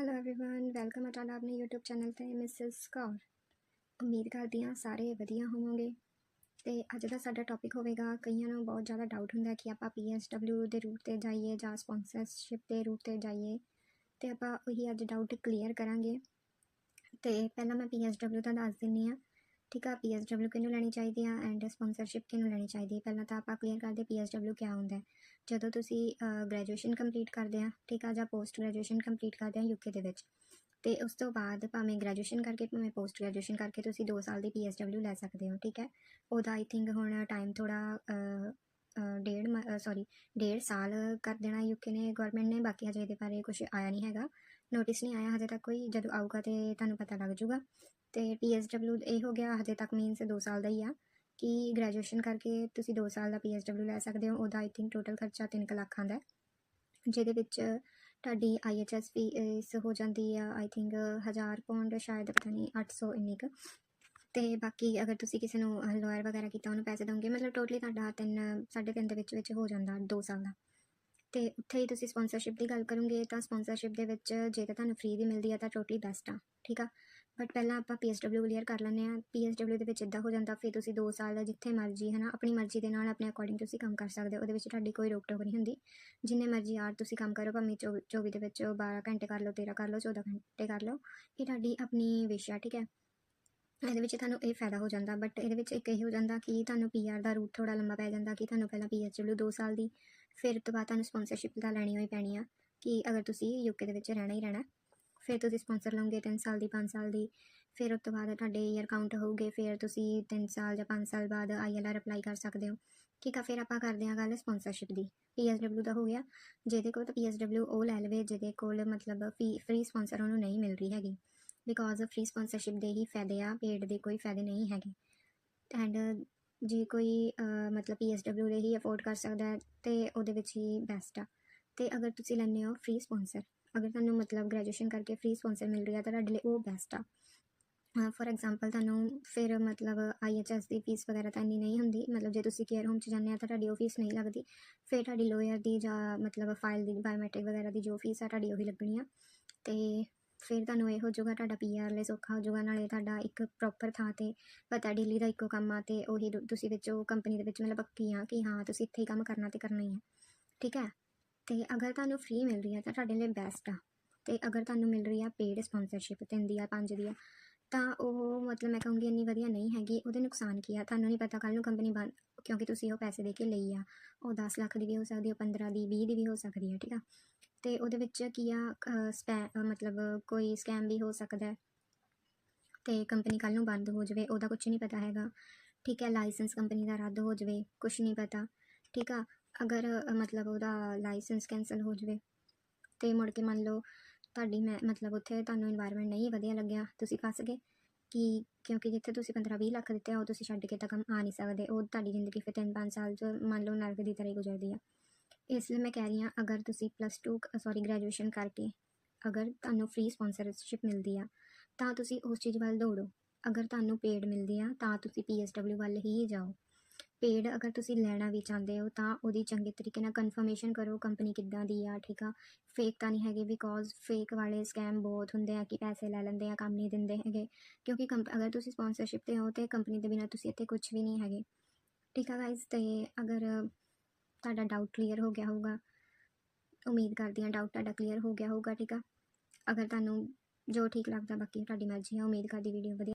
Hello everyone welcome ਹੈ ਤੁਹਾਡਾ ਆਪਣੇ YouTube ਚੈਨਲ ਤੇ ਮਿਸਿਸ ਕੌਰ ਉਮੀਦ ਕਰਦੀ ਹਾਂ ਸਾਰੇ ਵਧੀਆ ਹੋਵੋਗੇ ਤੇ ਅੱਜ ਦਾ ਸਾਡਾ ਟੌਪਿਕ ਹੋਵੇਗਾ ਕਈਆਂ ਨੂੰ ਬਹੁਤ ਜ਼ਿਆਦਾ ਡਾਊਟ ਹੁੰਦਾ ਕਿ ਆਪਾਂ PSW ਦੇ ਰੂਟ ਤੇ ਜਾਈਏ ਜਾਂ ਸਪਾਂਸਰਸ਼ਿਪ ਦੇ ਰੂਟ ਤੇ ਜਾਈਏ ਤੇ ਆਪਾਂ ਉਹੀ ਅੱਜ ਡਾਊਟ ਕਲੀਅਰ ਕਰਾਂਗੇ ਤੇ ਪਹਿਲਾਂ ਮੈਂ PSW ਦਾ ਦੱਸ ਦਿੰਨੀ ਆ ਠੀਕ ਆ PSW ਕਿਹਨੂੰ ਲੈਣੀ ਚਾਹੀਦੀ ਆ ਐਂਡ ਸਪਾਂਸਰਸ਼ਿਪ ਕਿਹਨੂੰ ਲੈਣੀ ਚਾਹੀਦੀ ਹੈ ਪਹਿਲਾਂ ਤਾਂ ਆਪਾਂ ਕਲੀਅਰ ਕਰਦੇ PSW ਕੀ ਹੁੰਦਾ ਹੈ। ਜਦੋਂ ਤੁਸੀਂ ਗ੍ਰੈਜੂਏਸ਼ਨ ਕੰਪਲੀਟ ਕਰਦੇ ਆ, ਠੀਕ ਆ, ਜਾਂ ਪੋਸਟ ਗ੍ਰੈਜੂਏਸ਼ਨ ਕੰਪਲੀਟ ਕਰਦੇ ਆ ਯੂਕੇ ਦੇ ਵਿੱਚ, ਤੇ ਉਸ ਤੋਂ ਬਾਅਦ ਭਾਵੇਂ ਗ੍ਰੈਜੂਏਸ਼ਨ ਕਰਕੇ, ਭਾਵੇਂ ਪੋਸਟ ਗ੍ਰੈਜੂਏਸ਼ਨ ਕਰਕੇ ਤੁਸੀਂ 2 ਸਾਲ ਦੀ PSW ਲੈ ਸਕਦੇ ਹੋ, ਠੀਕ ਹੈ। ਉਹਦਾ ਆਈ ਥਿੰਕ ਹੁਣ ਟਾਈਮ ਥੋੜਾ ਡੇਢ ਸੌਰੀ ਡੇਢ ਸਾਲ ਕਰ ਦੇਣਾ ਯੂਕੇ ਨੇ ਗਵਰਨਮੈਂਟ ਨੇ, ਬਾਕੀ ਹਜੇ ਇਹਦੇ ਬਾਰੇ ਕੁਝ ਆਇਆ ਨਹੀਂ ਹੈਗਾ। ਨੋਟਿਸ ਨਹੀਂ ਆਇਆ ਹਜੇ ਤੱਕ ਕੋਈ, ਜਦੋਂ ਆਊਗਾ ਤੇ ਤੁਹਾਨੂੰ ਪਤਾ ਲੱਗ ਜਾਊਗਾ। ਤੇ PSW ਇਹ ਹੋ ਗਿਆ ਹਜੇ ਤੱਕ ਮੀਨਸ 2 ਸਾਲ ਦਾ ਹੀ ਆ ਕਿ ਗ੍ਰੈਜੂਏਸ਼ਨ ਕਰਕੇ ਤੁਸੀਂ 2 ਸਾਲ ਦਾ PSW ਲੈ ਸਕਦੇ ਹੋ, ਉਹਦਾ ਆਈ ਥਿੰਕ ਟੋਟਲ ਖਰਚਾ 3 ਲੱਖ ਆਂਦਾ ਜਿਹਦੇ ਵਿੱਚ ਤੁਹਾਡੀ IHS ਫੀਸ ਹੋ ਜਾਂਦੀ ਆ ਆਈ ਥਿੰਕ 1000 ਪੌਂਡ ਸ਼ਾਇਦ, ਪਤਾ ਨਹੀਂ 800 ਇੰਨੀ ਕੁ। ਤੇ ਬਾਕੀ ਅਗਰ ਤੁਸੀਂ ਕਿਸੇ ਨੂੰ ਲਾਇਰ ਵਗੈਰਾ ਕੀਤਾ, ਉਹਨੂੰ ਪੈਸੇ ਦੋਗੇ ਮਤਲਬ ਟੋਟਲੀ ਤੁਹਾਡਾ 3 3.5 ਦੇ ਵਿੱਚ ਵਿੱਚ ਹੋ ਜਾਂਦਾ 2 ਸਾਲ ਦਾ। ਤੇ ਉੱਥੇ ਹੀ ਤੁਸੀਂ ਸਪਾਂਸਰਸ਼ਿਪ ਦੀ ਗੱਲ ਕਰੋਗੇ ਤਾਂ ਸਪਾਂਸਰਸ਼ਿਪ ਦੇ ਵਿੱਚ ਜੇ ਤਾਂ ਤੁਹਾਨੂੰ ਫ੍ਰੀ ਦੀ ਮਿਲਦੀ ਆ ਤਾਂ ਟੋਟਲੀ ਬੈਸਟ ਆ, ਠੀਕ ਆ? ਬਟ ਪਹਿਲਾਂ ਆਪਾਂ PSW ਕਲੀਅਰ ਕਰ ਲੈਂਦੇ ਆ PSW ਦੇ ਵਿੱਚ ਇਦਾਂ ਹੋ ਜਾਂਦਾ, ਫਿਰ ਤੁਸੀਂ 2 ਸਾਲ ਜਿੱਥੇ ਮਰਜ਼ੀ ਹੈ ਨਾ ਆਪਣੀ ਮਰਜ਼ੀ ਦੇ ਨਾਲ ਆਪਣੇ ਅਕੋਰਡਿੰਗ ਤੁਸੀਂ ਕੰਮ ਕਰ ਸਕਦੇ ਹੋ, ਉਹਦੇ ਵਿੱਚ ਤੁਹਾਡੀ ਕੋਈ ਰੋਕ ਟੋਕ ਨਹੀਂ ਹੁੰਦੀ। ਜਿੰਨੇ ਮਰਜ਼ੀ ਯਾਰ ਤੁਸੀਂ ਕੰਮ ਕਰੋ, ਭਾਵੇਂ 24 ਦੇ ਵਿੱਚ 12 ਘੰਟੇ ਕਰ ਲਓ 13 ਕਰ ਲਓ 14 ਘੰਟੇ ਕਰ ਲਓ, ਇਹ ਤੁਹਾਡੀ ਆਪਣੀ ਵਿਸ਼ ਆ, ਠੀਕ ਹੈ? ਇਹਦੇ ਵਿੱਚ ਤੁਹਾਨੂੰ ਇਹ ਫਾਇਦਾ ਹੋ ਜਾਂਦਾ ਬਟ ਇਹਦੇ ਵਿੱਚ ਇੱਕ ਇਹ ਹੋ ਜਾਂਦਾ ਕਿ ਤੁਹਾਨੂੰ ਪੀਆਰ ਦਾ ਰੂਟ ਥੋੜਾ ਲੰਬਾ ਪੈ ਜਾਂਦਾ ਕਿ ਤੁਹਾਨੂੰ ਪਹਿਲਾਂ PSW 2 ਸਾਲ ਦੀ ਫਿਰ ਤੋਂ ਬਾਅਦ ਤੁਹਾਨੂੰ ਸਪਾਂਸਰਸ਼ਿਪ ਤਾਂ ਲੈਣੀ ਹੋਈ ਪੈਣੀ ਆ, ਕਿ ਅਗਰ ਤੁਸੀਂ ਯੂਕੇ ਦੇ ਵਿੱਚ ਰਹਿਣਾ ਹੀ ਰਹਿਣਾ, ਫਿਰ ਤੁਸੀਂ ਸਪਾਂਸਰ ਲਓਗੇ 3 ਸਾਲ ਦੀ 5 ਸਾਲ ਦੀ, ਫਿਰ ਉਸ ਤੋਂ ਬਾਅਦ ਤੁਹਾਡੇ ਈਅਰ ਕਾਊਂਟ ਹੋਊਗੇ, ਫਿਰ ਤੁਸੀਂ 3 ਸਾਲ ਜਾਂ 5 ਸਾਲ ਬਾਅਦ ਆਈਐਲਆਰ ਅਪਲਾਈ ਕਰ ਸਕਦੇ ਹੋ। ਠੀਕ ਆ, ਫਿਰ ਆਪਾਂ ਕਰਦੇ ਹਾਂ ਗੱਲ ਸਪਾਂਸਰਸ਼ਿਪ ਦੀ। ਪੀਐਸਡਬਲਿਊ ਦਾ ਹੋ ਗਿਆ, ਜਿਹਦੇ ਕੋਲ ਤਾਂ ਪੀਐਸਡਬਲਿਊ ਉਹ ਲੈ ਲਵੇ, ਜਿਹਦੇ ਕੋਲ ਮਤਲਬ ਫੀ ਫ੍ਰੀ ਸਪਾਂਸਰ ਉਹਨੂੰ ਨਹੀਂ ਮਿਲ ਰਹੀ ਹੈਗੀ। ਬਿਕੋਜ਼ ਫ੍ਰੀ ਸਪਾਂਸਰਸ਼ਿਪ ਦੇ ਹੀ ਫਾਇਦੇ ਆ ਪੇਡ ਦੇ ਕੋਈ ਫਾਇਦੇ ਨਹੀਂ ਹੈਗੇ। ਐਂਡ ਜੇ ਕੋਈ ਮਤਲਬ ਪੀਐਸਡਬਲਿਊ ਦੇ ਹੀ ਅਫੋਰਡ ਕਰ ਸਕਦਾ ਹੈ, ਤੇ ਉਹਦੇ ਵਿੱਚ ਹੀ ਬੈਸਟ ਆ। ਤੇ ਅਗਰ ਤੁਸੀਂ ਲੈਣੇ ਹੋ ਫ੍ਰੀ ਸਪਾਂਸਰ ਅਗਰ ਤੁਹਾਨੂੰ ਮਤਲਬ ਗ੍ਰੈਜੂਏਸ਼ਨ ਕਰਕੇ ਫ੍ਰੀ ਸਪਾਂਸਰ ਮਿਲ ਰਿਹਾ ਤਾਂ ਤੁਹਾਡੇ ਲਈ ਉਹ ਬੈਸਟ ਆ। ਫੋਰ ਐਗਜ਼ਾਮਪਲ ਤੁਹਾਨੂੰ ਫਿਰ ਮਤਲਬ ਆਈਐਚਐਸ ਦੀ ਫੀਸ ਵਗੈਰਾ ਤਾਂ ਇੰਨੀ ਨਹੀਂ ਹੁੰਦੀ, ਮਤਲਬ ਜੇ ਤੁਸੀਂ ਕੇਅਰ ਹੋਮ 'ਚ ਜਾਂਦੇ ਆ, ਤਾਂ ਤੁਹਾਡੀ ਉਹ ਫੀਸ ਨਹੀਂ ਲੱਗਦੀ। ਫਿਰ ਤੁਹਾਡੀ ਲੋਇਰ ਦੀ ਜਾਂ ਮਤਲਬ ਫਾਈਲ ਦੀ ਬਾਇਓਮੈਟ੍ਰਿਕ ਵਗੈਰਾ ਦੀ ਜੋ ਫੀਸ ਆ, ਤੁਹਾਡੀ ਉਹੀ ਲੱਗਣੀ ਆ। ਤੇ ਫਿਰ ਤੁਹਾਨੂੰ ਇਹ ਹੋ ਜਾਊਗਾ ਤੁਹਾਡਾ ਪੀਆਰ ਲਈ ਸੌਖਾ ਹੋ ਜਾਊਗਾ, ਨਾਲੇ ਤੁਹਾਡਾ ਇੱਕ ਪ੍ਰੋਪਰ ਥਾਂ ਤੇ ਪਤਾ ਡੇਲੀ ਦਾ ਇੱਕੋ ਕੰਮ ਆ ਤੇ ਉਹੀ ਤੁਸੀਂ ਵਿੱਚ ਉਹ ਕੰਪਨੀ ਦੇ ਵਿੱਚ ਮਤਲਬ ਪੱਕੀ ਆ ਕਿ ਹਾਂ, ਤੁਸੀਂ ਇੱਥੇ ਹੀ ਕੰਮ ਕਰਨਾ ਤੇ ਕਰਨਾ ਹੀ ਆ। ਠੀਕ ਹੈ? ਤੇ ਅਗਰ ਤੁਹਾਨੂੰ ਫ੍ਰੀ ਮਿਲ ਰਹੀ ਹੈ ਤਾਂ ਤੁਹਾਡੇ ਲਈ ਬੈਸਟ ਆ। ਤੇ ਅਗਰ ਤੁਹਾਨੂੰ ਮਿਲ ਰਹੀ ਆ ਪੇਡ ਸਪਾਂਸਰਸ਼ਿਪ ਤਿੰਨ ਦੀ ਆ, ਪੰਜ ਦੀ ਆ, ਤਾਂ ਉਹ ਮਤਲਬ ਮੈਂ ਕਹੂੰਗੀ ਇੰਨੀ ਵਧੀਆ ਨਹੀਂ ਹੈਗੀ, ਉਹਦੇ ਨੁਕਸਾਨ ਕੀ ਆ? ਤੁਹਾਨੂੰ ਨਹੀਂ ਪਤਾ ਕੱਲ ਨੂੰ ਕੰਪਨੀ ਬੰਦ ਕਿਉਂਕਿ ਤੁਸੀਂ ਉਹ ਪੈਸੇ ਦੇ ਕੇ ਲਈ ਆ। ਉਹ 10 ਲੱਖ ਦੀ ਵੀ ਹੋ ਸਕਦੀ ਹੈ 15 ਦੀ 20 ਦੀ ਵੀ ਹੋ ਸਕਦੀ ਹੈ ਠੀਕ ਆ? ਅਤੇ ਉਹਦੇ ਵਿੱਚ ਕੀ ਆ ਸਪੈ ਮਤਲਬ ਕੋਈ ਸਕੈਮ ਵੀ ਹੋ ਸਕਦਾ ਅਤੇ ਕੰਪਨੀ ਕੱਲ ਨੂੰ ਬੰਦ ਹੋ ਜਾਵੇ, ਉਹਦਾ ਕੁਝ ਨਹੀਂ ਪਤਾ ਹੈਗਾ। ਠੀਕ ਹੈ ਲਾਇਸੈਂਸ ਕੰਪਨੀ ਦਾ ਰੱਦ ਹੋ ਜਾਵੇ ਕੁਝ ਨਹੀਂ ਪਤਾ। ਠੀਕ ਆ, ਅਗਰ ਮਤਲਬ ਉਹਦਾ ਲਾਇਸੈਂਸ ਕੈਨਸਲ ਹੋ ਜਾਵੇ ਤੇ ਮੁੜ ਕੇ ਮੰਨ ਲਓ ਤੁਹਾਡੀ ਮੈਂ, ਮਤਲਬ ਉੱਥੇ ਤੁਹਾਨੂੰ এনवायरमेंट ਨਹੀਂ ਵਧੀਆ ਲੱਗਿਆ, ਤੁਸੀਂ ਫਸ ਗਏ, ਕਿ ਕਿਉਂਕਿ ਜਿੱਥੇ ਤੁਸੀਂ 15-20 ਲੱਖ ਦਿੱਤੇ ਉਹ ਤੁਸੀਂ ਛੱਡ ਕੇ ਤਾਂ ਕੰਮ ਆ ਨਹੀਂ ਸਕਦੇ, ਉਹ ਤੁਹਾਡੀ ਜ਼ਿੰਦਗੀ ਫਿਰ 3-5 ਸਾਲ ਚ ਮੰਨ ਲਓ ਨਰਕ ਦੀ ਤਰ੍ਹਾਂ ਹੀ ਗੁਜ਼ਰਦੀ ਆ। ਇਸ ਲਈ ਮੈਂ ਕਹਿ ਰਹੀ ਹਾਂ, ਅਗਰ ਤੁਸੀਂ ਪਲੱਸ 2 ਸੌਰੀ ਗ੍ਰੈਜੂਏਸ਼ਨ ਕਰਕੇ ਅਗਰ ਤੁਹਾਨੂੰ ਫ੍ਰੀ ਸਪਾਂਸਰਸ਼ਿਪ ਮਿਲਦੀ ਆ, ਤਾਂ ਤੁਸੀਂ ਉਸ ਚੀਜ਼ ਵੱਲ ਦੌੜੋ। ਅਗਰ ਤੁਹਾਨੂੰ ਪੇਡ ਮਿਲਦੀ ਆ, ਤਾਂ ਤੁਸੀਂ ਪੀਐਸਡਬਲਿਊ ਵੱਲ ਹੀ ਜਾਓ। ਪੇਡ ਅਗਰ ਤੁਸੀਂ ਲੈਣਾ ਵੀ ਚਾਹੁੰਦੇ ਹੋ, ਤਾਂ ਉਹਦੀ ਚੰਗੇ ਤਰੀਕੇ ਨਾਲ ਕਨਫਰਮੇਸ਼ਨ ਕਰੋ ਕੰਪਨੀ ਕਿੱਦਾਂ ਦੀ ਆ, ਠੀਕ ਆ। ਫੇਕ ਤਾਂ ਨਹੀਂ ਹੈਗੇ ਬਿਕੋਜ਼ ਫੇਕ ਵਾਲੇ ਸਕੈਮ ਬਹੁਤ ਹੁੰਦੇ ਆ ਕਿ ਪੈਸੇ ਲੈ ਲੈਂਦੇ ਆ, ਕੰਮ ਨਹੀਂ ਦਿੰਦੇ ਹੈਗੇ। ਕਿਉਂਕਿ ਅਗਰ ਤੁਸੀਂ ਸਪਾਂਸਰਸ਼ਿਪ ਤੇ ਹੋ ਤੇ ਕੰਪਨੀ ਦੇ ਬਿਨਾ ਤੁਸੀਂ ਇੱਥੇ ਕੁਝ ਵੀ ਨਹੀਂ ਹੈਗੇ। ਠੀਕ ਆ ਗਾਇਸ ਤੇ ਅਗਰ ਤੁਹਾਡਾ ਡਾਊਟ ਕਲੀਅਰ ਹੋ ਗਿਆ ਹੋਊਗਾ। ਉਮੀਦ ਕਰਦੀ ਹਾਂ ਡਾਊਟ ਤੁਹਾਡਾ ਕਲੀਅਰ ਹੋ ਗਿਆ ਹੋਊਗਾ, ਠੀਕ ਆ? ਅਗਰ ਤੁਹਾਨੂੰ ਜੋ ਠੀਕ ਲੱਗਦਾ, ਬਾਕੀ ਤੁਹਾਡੀ ਮਰਜ਼ੀ ਹੈ ਉਮੀਦ ਕਰਦੀ ਵੀਡੀਓ ਵਧੀਆ